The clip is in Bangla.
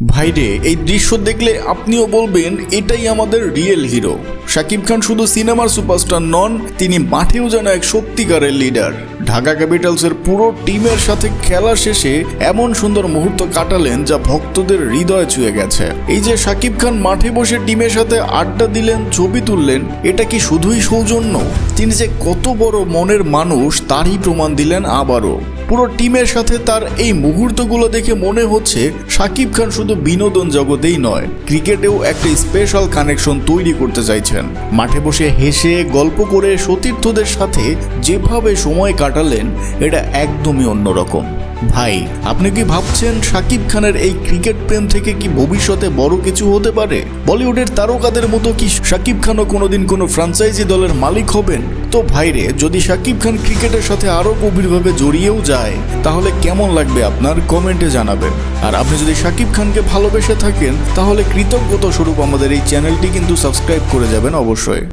ভাইরে এই দৃশ্য দেখলে আপনিও বলবেন, এটাই আমাদের রিয়েল হিরো শাকিব খান শুধু সিনেমার সুপারস্টার নন, তিনি মাঠেও যেন এক সত্যিকারের লিডার ঢাকা ক্যাপিটালসের পুরো টিমের সাথে খেলা শেষে এমন সুন্দর মুহূর্ত কাটালেন যা ভক্তদের হৃদয় ছুঁয়ে গেছে। এই যে শাকিব খান মাঠে বসে টিমের সাথে আড্ডা দিলেন, ছবি তুললেন, এটা কি শুধুই সৌজন্য? তিনি যে কত বড় মনের মানুষ, তারই প্রমাণ দিলেন আবারও। পুরো টিমের সাথে তার এই মুহূর্তগুলো দেখে মনে হচ্ছে সাকিব খান শুধু বিনোদন জগতেই নয়, ক্রিকেটেও একটা স্পেশাল কানেকশন তৈরি করতে চাইছেন। মাঠে বসে হেসে, গল্প করে সতীর্থদের সাথে যেভাবে সময় কাটালেন, এটা একদমই অন্যরকম। ভাই, আপনি কি ভাবছেন শাকিব খানের এই ক্রিকেট প্রেম থেকে কি ভবিষ্যতে বড় কিছু হতে পারে? বলিউডের তারকাদের মতো কি শাকিব খানও কোনোদিন কোনো ফ্রাঞ্চাইজি দলের মালিক হবেন? তো ভাইরে যদি শাকিব খান ক্রিকেটের সাথে আরও গভীরভাবে জড়িয়েও যায়, তাহলে কেমন লাগবে আপনার কমেন্টে জানাবেন। আর আপনি যদি শাকিব খানকে ভালোবেসে থাকেন, তাহলে কৃতজ্ঞতা স্বরূপ আমাদের এই চ্যানেলটি কিন্তু সাবস্ক্রাইব করে যাবেন অবশ্যই।